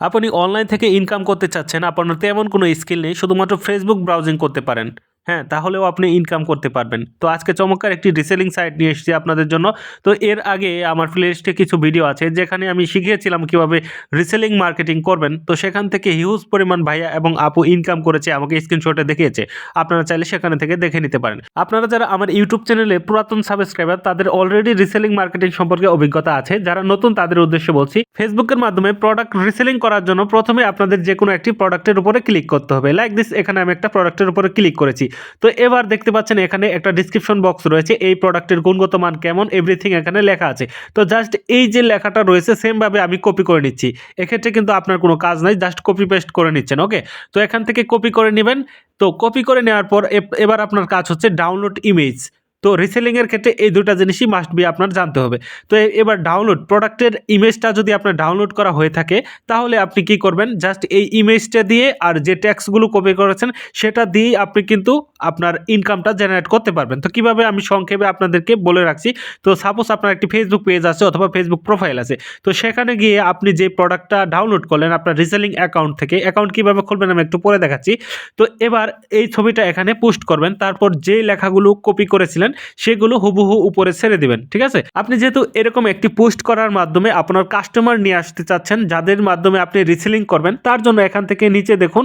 আপনি অনলাইন থেকে ইনকাম করতে চাচ্ছেন, আপনার তেমন কোনো স্কিল নেই, শুধুমাত্র ফেসবুক ব্রাউজিং করতে পারেন। হ্যাঁ তাহলেও আপনি ইনকাম করতে পারবেন। তো আজকে চমৎকার একটি রিসেলিং সাইট নিয়ে এসেছি আপনাদের জন্য। তো এর আগে আমার প্লেলিস্টে কিছু ভিডিও আছে, যেখানে আমি শিখিয়েছিলাম কীভাবে রিসেলিং মার্কেটিং করবেন। তো সেখান থেকে হিউজ পরিমাণ ভাইয়া এবং আপু ইনকাম করেছে, আমাকে স্ক্রিনশটে দেখিয়েছে। আপনারা চাইলে সেখানে থেকে দেখে নিতে পারেন। আপনারা যারা আমার ইউটিউব চ্যানেলে পুরাতন সাবস্ক্রাইবার তাদের অলরেডি রিসেলিং মার্কেটিং সম্পর্কে অভিজ্ঞতা আছে। যারা নতুন, তাদের উদ্দেশ্যে বলছি ফেসবুকের মাধ্যমে প্রোডাক্ট রিসেলিং করার জন্য প্রথমে আপনাদের যে কোনো একটি প্রোডাক্টের উপরে ক্লিক করতে হবে। লাইক দিস এখানে আমি একটা প্রোডাক্টের উপরে ক্লিক করেছি। তো এবার দেখতে পাচ্ছেন এখানে একটা ডিসক্রিপশন বক্স রয়েছে, এই প্রোডাক্টের গুণগত মান কেমন এভরিথিং এখানে লেখা আছে। তো জাস্ট এই যে লেখাটা রয়েছে সেমভাবে আমি কপি করে নিচ্ছি। এক্ষেত্রে কিন্তু আপনার কোনো কাজ নাই জাস্ট কপি পেস্ট করে নিচ্ছেন ওকে তো এখান থেকে কপি করে নেবেন। তো কপি করে নেওয়ার পর এব- এবার আপনার কাজ হচ্ছে ডাউনলোড ইমেজ তো রিসেলিংয়ের ক্ষেত্রে এই দুটা জিনিসই মাস্ট বি আপনার জানতে হবে। তো এবার ডাউনলোড প্রোডাক্টের ইমেজটা যদি আপনার ডাউনলোড করা হয়ে থাকে, তাহলে আপনি কি করবেন? জাস্ট এই ইমেজটা দিয়ে আর যে ট্যাক্সগুলো কপি করেছেন, সেটা দিয়েই আপনি কিন্তু আপনার ইনকামটা জেনারেট করতে পারবেন। তো কীভাবে আমি সংক্ষেপে আপনাদেরকে বলে রাখছি, তো সাপোজ আপনার একটি ফেসবুক পেজ আছে অথবা ফেসবুক প্রোফাইল আছে, তো সেখানে গিয়ে আপনি যে প্রোডাক্টটা ডাউনলোড করলেন আপনার রিসেলিং অ্যাকাউন্ট থেকে অ্যাকাউন্ট কীভাবে খুলবেন আমি একটু পরে দেখাচ্ছি। তো এবার এই ছবিটা এখানে পোস্ট করবেন, তারপর যে লেখাগুলো কপি করেছিলেন সেগুলো হুবহু উপরে ছেড়ে দিবেন, ঠিক আছে? আপনি যেহেতু এরকম একটি পোস্ট করার মাধ্যমে আপনার কাস্টমার নিয়ে আসতে চাচ্ছেন, যাদের মাধ্যমে আপনি রিসেলিং করবেন, তার জন্য এখান থেকে নিচে দেখুন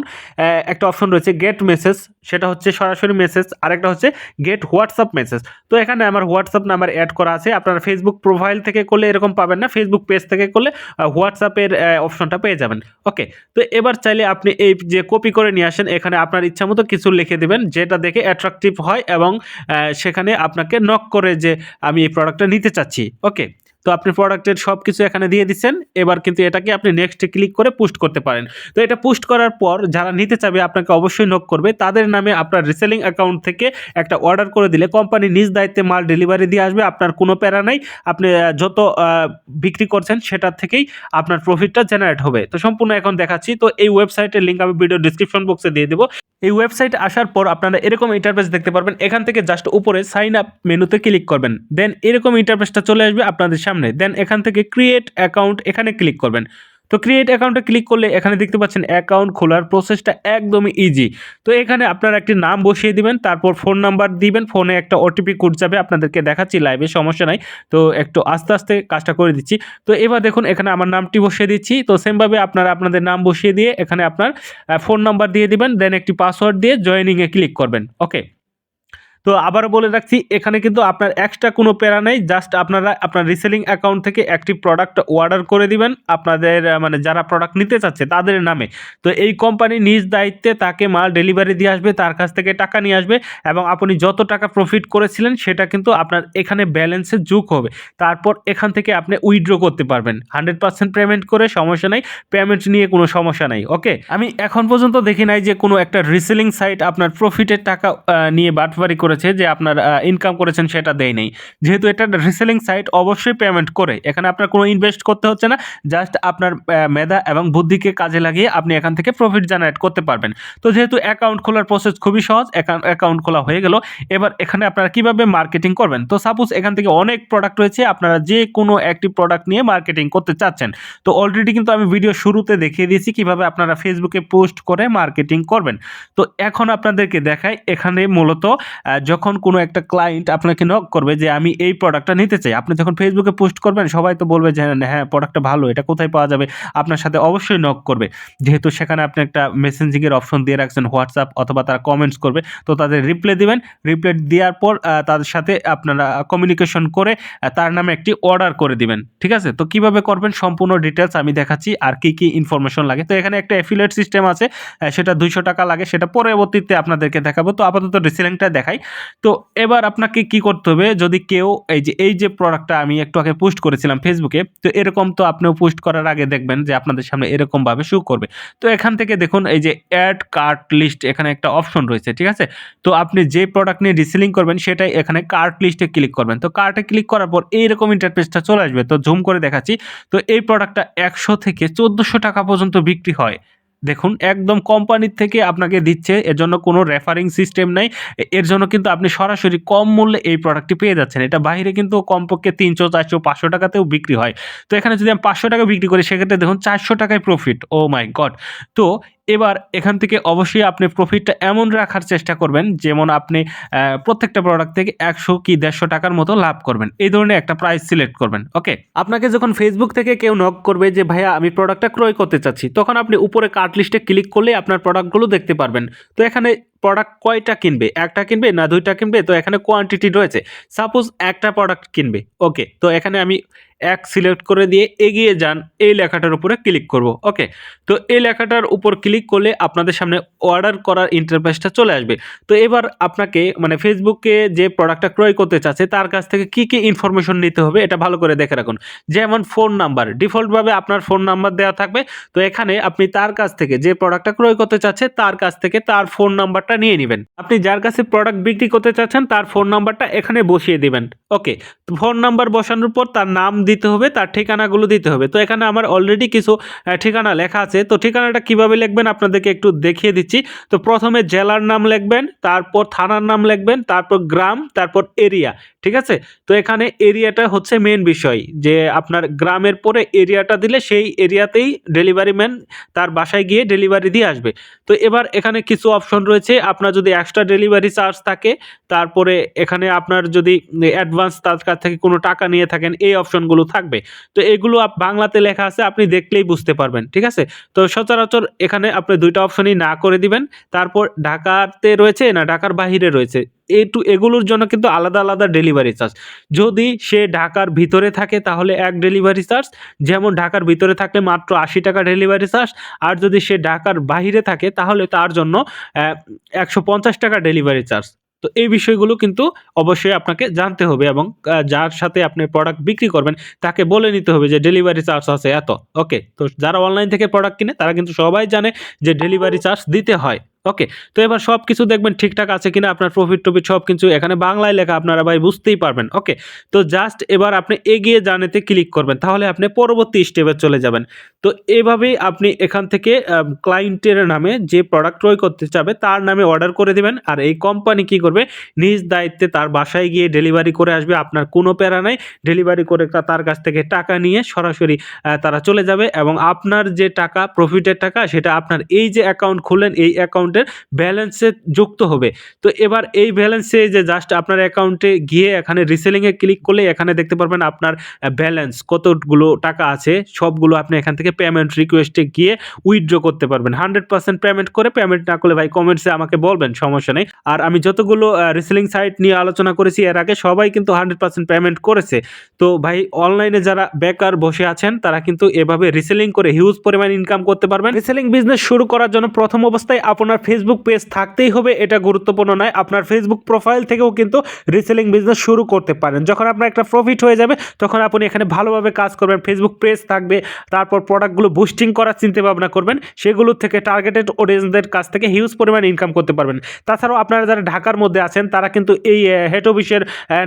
একটা অপশন রয়েছে গেট মেসেজ সেটা হচ্ছে সরাসরি মেসেজ আরেকটা হচ্ছে গেট হোয়াটসঅ্যাপ মেসেজ তো এখানে আমার হোয়াটসঅ্যাপ নাম্বার অ্যাড করা আছে, আপনারা ফেসবুক প্রোফাইল থেকে করলে এরকম পাবেন না ফেসবুক পেজ থেকে করলে হোয়াটসঅ্যাপের অপশনটা পেয়ে যাবেন। ওকে তো এবার চাইলে আপনি এই যে কপি করে নিয়ে আসেন, এখানে আপনার ইচ্ছা মতো কিছু লিখে দেবেন, যেটা দেখে অ্যাট্রাকটিভ হয় এবং সেখানে আপনাকে নক করে যে আমি এই প্রোডাক্টটা নিতে চাচ্ছি। ওকে তো আপনি প্রোডাক্টের সব কিছু এখানে দিয়ে দিচ্ছেন। এবার কিন্তু এটাকে আপনি নেক্সটে ক্লিক করে পোস্ট করতে পারেন। তো এটা পোস্ট করার পর যারা নিতে চাবে আপনাকে অবশ্যই নক করবে। তাদের নামে আপনার রিসেলিং অ্যাকাউন্ট থেকে একটা অর্ডার করে দিলে কোম্পানি নিজ দায়িত্বে মাল ডেলিভারি দিয়ে আসবে, আপনার কোনো প্যারা নাই। আপনি যত বিক্রি করছেন সেটার থেকেই আপনার প্রফিটটা জেনারেট হবে। তো সম্পূর্ণ এখন দেখাচ্ছি। তো এই ওয়েবসাইটের লিঙ্ক আমি ভিডিও ডিসক্রিপশন বক্সে দিয়ে দেবো। এই ওয়েবসাইট আসার পর আপনারা এরকম ইন্টারফেস দেখতে পারবেন। এখান থেকে জাস্ট উপরে সাইন আপ মেনুতে ক্লিক করবেন। দেন এরকম ইন্টারফেসটা চলে আসবে। আপনাদের সামনে দেন এখান থেকে ক্রিয়েট অ্যাকাউন্ট এখানে ক্লিক করবেন। তো ক্রিয়েট অ্যাকাউন্টে ক্লিক করলে এখানে দেখতে পাচ্ছেন অ্যাকাউন্ট খোলার প্রসেসটা একদমই ইজি তো এখানে আপনারা একটি নাম বসিয়ে দিবেন, তারপর ফোন নাম্বার দিবেন ফোনে একটা ওটিপি কোড যাবে, আপনাদেরকে দেখাচ্ছি লাইভে সমস্যা নাই। তো একটু আস্তে আস্তে কাজটা করে দিচ্ছি। তো এবার দেখুন, এখানে আমার নামটি বসিয়ে দিচ্ছি। তো সেমভাবে আপনারা আপনাদের নাম বসিয়ে দিয়ে এখানে আপনার ফোন নাম্বার দিয়ে দিবেন দেন একটি পাসওয়ার্ড দিয়ে জয়েনিংয়ে ক্লিক করবেন। ওকে তো আবারও বলে রাখছি, এখানে কিন্তু আপনার এক্সট্রা কোনো প্যারা নেই জাস্ট আপনারা আপনার রিসেলিং অ্যাকাউন্ট থেকে একটি প্রোডাক্ট অর্ডার করে দিবেন। আপনাদের মানে যারা প্রোডাক্ট নিতে চাচ্ছে তাদের নামে। তো এই কোম্পানি নিজ দায়িত্বে তাকে মাল ডেলিভারি দিয়ে আসবে, তার কাছ থেকে টাকা নিয়ে আসবে এবং আপনি যত টাকা প্রফিট করেছিলেন, সেটা কিন্তু আপনার এখানে ব্যালেন্সে যোগ হবে। তারপর এখান থেকে আপনি উইথড্র করতে পারবেন। হান্ড্রেড পার্সেন্ট পেমেন্ট করে সমস্যা নেই পেমেন্ট নিয়ে কোনো সমস্যা নাই ওকে আমি এখন পর্যন্ত দেখি নাই যে কোনো একটা রিসেলিং সাইট আপনার প্রফিটের টাকা নিয়ে বাটবারি করেছে যে আপনার ইনকাম করেছেন সেটা দেয় নেই। যেহেতু এটা রিসেলিং সাইট অবশ্যই পেমেন্ট করে। এখানে আপনার কোনো ইনভেস্ট করতে হচ্ছে না। জাস্ট আপনার মেধা এবং বুদ্ধিকে কাজে লাগিয়ে আপনি এখান থেকে প্রফিট জেনারেট করতে পারবেন। তো যেহেতু অ্যাকাউন্ট খোলার প্রসেস খুবই সহজ অ্যাকাউন্ট খোলা হয়ে গেল। এবার এখানে আপনারা কীভাবে মার্কেটিং করবেন? তো সাপোজ এখান থেকে অনেক প্রোডাক্ট রয়েছে, আপনারা যে কোনো একটি প্রোডাক্ট নিয়ে মার্কেটিং করতে চাচ্ছেন। তো অলরেডি কিন্তু আমি ভিডিও শুরুতে দেখিয়ে দিয়েছি কীভাবে আপনারা ফেসবুকে পোস্ট করে মার্কেটিং করবেন। তো এখন আপনাদেরকে দেখাই, এখানে মূলত যখন কোনো একটা ক্লায়েন্ট আপনাকে নক করবে যে, আমি এই প্রোডাক্টটা নিতে চাই। আপনি যখন ফেসবুকে পোস্ট করবেন, সবাই তো বলবে যে হ্যাঁ প্রোডাক্টটা ভালো, এটা কোথায় পাওয়া যাবে? আপনার সাথে অবশ্যই নক করবে। যেহেতু সেখানে আপনি একটা মেসেঞ্জিংয়ের অপশন দিয়ে রাখছেন হোয়াটসঅ্যাপ অথবা তারা কমেন্টস করবে, তো তাদের রিপ্লাই দেবেন। রিপ্লাই দেওয়ার পর তাদের সাথে আপনারা কমিউনিকেশন করে তার নামে একটি অর্ডার করে দিবেন। ঠিক আছে? তো কীভাবে করবেন? সম্পূর্ণ ডিটেলস আমি দেখাচ্ছি, আর কি কি ইনফরমেশন লাগে। তো এখানে একটা অ্যাফিলিয়েট সিস্টেম আছে সেটা দুইশো টাকা লাগে, সেটা পরবর্তীতে আপনাদেরকে দেখাবো। তো আপাতত রিসেলিংটা দেখাই। তো এবার আপনাকে কি করতে হবে? যদি কেউ এই যে এই যে প্রোডাক্টটা আমি একটু আগে পোস্ট করেছিলাম ফেসবুকে তো এরকম তো আপনিও পোস্ট করার আগে দেখবেন যে আপনাদের সামনে এরকমভাবে শু করবে। তো এখান থেকে দেখুন এই যে অ্যাড কার্ট লিস্ট এখানে একটা অপশন রয়েছে, ঠিক আছে? তো আপনি যে প্রোডাক্ট নিয়ে রিসেলিং করবেন, সেটাই এখানে কার্ট লিস্টে ক্লিক করবেন। তো কার্টে ক্লিক করার পর এইরকম ইন্টারফেসটা চলে আসবে। তো জুম করে দেখাচ্ছি। তো এই প্রোডাক্টটা একশো থেকে চোদ্দোশো টাকা পর্যন্ত বিক্রি হয়। দেখুন, একদম কোম্পানির থেকে আপনাকে দিচ্ছে, এর জন্য কোনো রেফারিং সিস্টেম নাই। এর জন্য কিন্তু আপনি সরাসরি কম মূল্যে এই প্রোডাক্টটি পেয়ে যাচ্ছেন। এটা বাইরে কিন্তু কমপক্ষে তিনশো, চারশো, পাঁচশো টাকাতেও বিক্রি হয়। তো এখানে যদি আমি পাঁচশো টাকা বিক্রি করি, সেক্ষেত্রে দেখুন, চারশো টাকায় প্রফিট ও মাই গড তো এবার এখান থেকে অবশ্যই আপনি প্রফিটটা এমন রাখার চেষ্টা করবেন, যেমন আপনি প্রত্যেকটা প্রোডাক্ট থেকে একশো কি দেড়শো টাকার মতো লাভ করবেন। এই ধরনের একটা প্রাইস সিলেক্ট করবেন ওকে আপনাকে যখন ফেসবুক থেকে কেউ নক করবে যে, ভাইয়া, আমি প্রোডাক্টটা ক্রয় করতে চাচ্ছি, তখন আপনি উপরে কার্ট লিস্টে ক্লিক করলে আপনার প্রোডাক্টগুলো দেখতে পারবেন। তো এখানে প্রোডাক্ট কয়টা কিনবে? একটা কিনবে না দুইটা কিনবে? তো এখানে কোয়ান্টিটি রয়েছে। সাপোজ একটা প্রোডাক্ট কিনবে। ওকে তো এখানে আমি এক সিলেক্ট করে দিয়ে এগিয়ে যান, এই লেখাটার উপরে ক্লিক করব। ওকে তো এই লেখাটার উপর ক্লিক করলে আপনাদের সামনে অর্ডার করার ইন্টারফেসটা চলে আসবে। তো এবার আপনাকে মানে ফেসবুকে যে প্রোডাক্টটা ক্রয় করতে চাচ্ছে, তার কাছ থেকে কি কি ইনফরমেশন নিতে হবে, এটা ভালো করে দেখে রাখুন। যেমন ফোন নাম্বার ডিফল্টভাবে আপনার ফোন নাম্বার দেওয়া থাকবে। তো এখানে আপনি তার কাছ থেকে যে প্রোডাক্টটা ক্রয় করতে চাচ্ছে, তার কাছ থেকে তার ফোন নাম্বারটা নিয়ে নেবেন। আপনি যার কাছে প্রোডাক্ট বিক্রি করতে চাচ্ছেন, তার ফোন নাম্বারটা এখানে বসিয়ে দিবেন। ওকে ফোন নাম্বার বসানোর পর তার নাম দিতে হবে, তার ঠিকানাগুলো দিতে হবে। তো এখানে আমার অলরেডি কিছু ঠিকানা লেখা আছে। তো ঠিকানাটা কীভাবে লিখবেন আপনাদেরকে একটু দেখিয়ে দিচ্ছি। তো প্রথমে জেলার নাম লিখবেন, তারপর থানার নাম লিখবেন, তারপর গ্রাম, তারপর এরিয়া ঠিক আছে? তো এখানে এরিয়াটা হচ্ছে মেন বিষয়, যে আপনার গ্রামের পরে এরিয়াটা দিলে সেই এরিয়াতেই ডেলিভারি ম্যান তার বাসায় গিয়ে ডেলিভারি দিয়ে আসবে। তো এবার এখানে কিছু অপশন রয়েছে, আপনার যদি এক্সট্রা ডেলিভারি চার্জ থাকে, তারপরে এখানে আপনার যদি অ্যাডভান্স তার কাছ থেকে কোনো টাকা নিয়ে থাকেন, এই অপশনগুলো থাকবে। তো এগুলো বাংলাতে লেখা আছে, আপনি দেখলেই বুঝতে পারবেন, ঠিক আছে? তো সচরাচর এখানে আপনি দুইটা অপশনই না করে দিবেন, তারপর ঢাকাতে রয়েছে না ঢাকার বাহিরে রয়েছে? একটু এগুলোর জন্য কিন্তু আলাদা আলাদা ডেলিভারি চার্জ যদি সে ঢাকার ভিতরে থাকে, তাহলে এক ডেলিভারি চার্জ যেমন ঢাকার ভিতরে থাকলে মাত্র আশি টাকা ডেলিভারি চার্জ আর যদি সে ঢাকার বাইরে থাকে, তাহলে তার জন্য একশো পঞ্চাশ টাকা ডেলিভারি চার্জ তো এই বিষয়গুলো কিন্তু অবশ্যই আপনাকে জানতে হবে এবং যার সাথে আপনি প্রোডাক্ট বিক্রি করবেন, তাকে বলে নিতে হবে যে ডেলিভারি চার্জ আছে এত। ওকে তো যারা অনলাইন থেকে প্রোডাক্ট কিনে, তারা কিন্তু সবাই জানে যে ডেলিভারি চার্জ দিতে হয়। ওকে তো এবার সব কিছু দেখবেন ঠিকঠাক আছে কিনা, আপনার প্রফিট টফিট সব কিছু এখানে বাংলায় লেখা, আপনারা ভাই বুঝতেই পারবেন। ওকে তো জাস্ট এবার আপনি এগিয়ে জানেতে ক্লিক করবেন, তাহলে আপনি পরবর্তী স্টেপে চলে যাবেন। তো এভাবেই আপনি এখান থেকে ক্লায়েন্টের নামে যে প্রোডাক্ট ক্রয় করতে চাবে, তার নামে অর্ডার করে দিবেন, আর এই কোম্পানি কি করবে, নিজ দায়িত্বে তার বাসায় গিয়ে ডেলিভারি করে আসবে, আপনার কোনো প্যারা নাই ডেলিভারি করে তার কাছ থেকে টাকা নিয়ে সরাসরি তারা চলে যাবে, এবং আপনার যে টাকা প্রফিটের টাকা, সেটা আপনার এই যে অ্যাকাউন্ট খুললেন, এই অ্যাকাউন্টের ব্যালেন্সে যুক্ত হবে। তো এবার এই ব্যালেন্সে যে জাস্ট আপনার অ্যাকাউন্টে গিয়ে এখানে রিসেলিংয়ে ক্লিক করলে এখানে দেখতে পারবেন আপনার ব্যালেন্স কতগুলো টাকা আছে, সবগুলো আপনি এখান থেকে পেমেন্ট রিকোয়েস্টে গিয়ে উইথড্র করতে পারবেন। হান্ড্রেড পার্সেন্ট পেমেন্ট করে পেমেন্ট না করলে ভাই কমেন্টসে আমাকে বলবেন, সমস্যা নেই। আর আমি যতগুলো রিসেলিং সাইট নিয়ে আলোচনা করেছি, এর আগে সবাই কিন্তু হান্ড্রেড পার্সেন্ট পেমেন্ট করেছে। তো ভাই অনলাইনে যারা বেকার বসে আছেন, তারা কিন্তু এভাবে রিসেলিং করে হিউজ পরিমাণ ইনকাম করতে পারবেন। রিসেলিং বিজনেস শুরু করার জন্য প্রথম অবস্থায় আপনার ফেসবুক পেজ থাকতেই হবে, এটা গুরুত্বপূর্ণ নয়। আপনার ফেসবুক প্রোফাইল থেকেও কিন্তু রিসেলিং বিজনেস শুরু করতে পারেন। যখন আপনার একটা প্রফিট হয়ে যাবে, তখন আপনি এখানে ভালোভাবে কাজ করবেন ফেসবুক পেজ থাকবে, তারপর প্রোডাক্টগুলো বুস্টিং করার চিন্তা ভাবনা করবেন, সেগুলো থেকে টার্গেটেড অডিয়েন্সদের কাছ থেকে হিউজ পরিমাণ ইনকাম করতে পারবেন। তাছাড়াও আপনারা যারা ঢাকার মধ্যে আছেন, তারা কিন্তু এই হেড অফিসের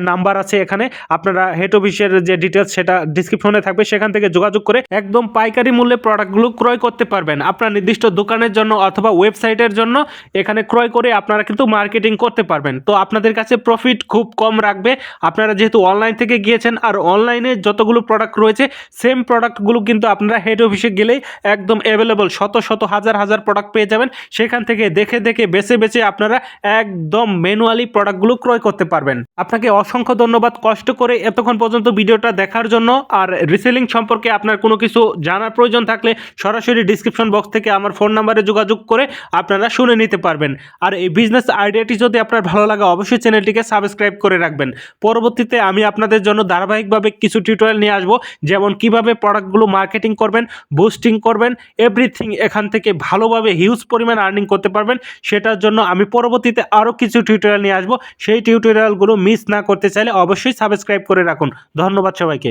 নাম্বার আছে এখানে। আপনারা হেড অফিসের যে ডিটেলস সেটা ডিসক্রিপশনে থাকবে। সেখান থেকে যোগাযোগ করে একদম পাইকারি মূল্যে প্রোডাক্টগুলো ক্রয় করতে পারবেন। আপনার নির্দিষ্ট দোকানের জন্য অথবা ওয়েবসাইটের জন্য এখানে ক্রয় করে আপনারা কিন্তু মার্কেটিং করতে পারবেন। তো আপনাদের কাছে প্রফিট খুব কম রাখবে। আপনারা যেহেতু অনলাইন থেকে গিয়েছেন আর অনলাইনে যতগুলো প্রোডাক্ট রয়েছে সেম প্রোডাক্টগুলো কিন্তু আপনারা হেড অফিসে গেলেই একদম অ্যাভেলেবল শত শত, হাজার হাজার প্রোডাক্ট পেয়ে যাবেন। সেখান থেকে দেখে দেখে, বেছে বেছে আপনারা একদম ম্যানুয়ালি প্রোডাক্টগুলো ক্রয় করতে পারবেন। আপনাকে অসংখ্য ধন্যবাদ কষ্ট করে এতক্ষণ পর্যন্ত ভিডিওটা দেখার জন্য। আর রিসেলিং সম্পর্কে আপনার কোনো কিছু জানার প্রয়োজন থাকলে সরাসরি ডিসক্রিপশন বক্স থেকে আমার ফোন নাম্বারে যোগাযোগ করে আপনারা শুনে নিতে পারবেন। আর এই বিজনেস আইডিয়াটি যদি আপনার ভালো লাগে, অবশ্যই চ্যানেলটিকে সাবস্ক্রাইব করে রাখবেন। পরবর্তীতে আমি আপনাদের জন্য ধারাবাহিকভাবে কিছু টিউটোরিয়াল নিয়ে আসব, যেমন কীভাবে প্রোডাক্টগুলো মার্কেটিং করবেন বুস্টিং করবেন এভরিথিং এখান থেকে ভালোভাবে হিউজ পরিমাণ আর্নিং করতে পারবেন। সেটার জন্য আমি পরবর্তীতে আরও কিছু টিউটোরিয়াল নিয়ে আসব। সেই টিউটোরিয়ালগুলো মিস না করতে চাইলে অবশ্যই সাবস্ক্রাইব করে রাখুন। ধন্যবাদ সবাইকে।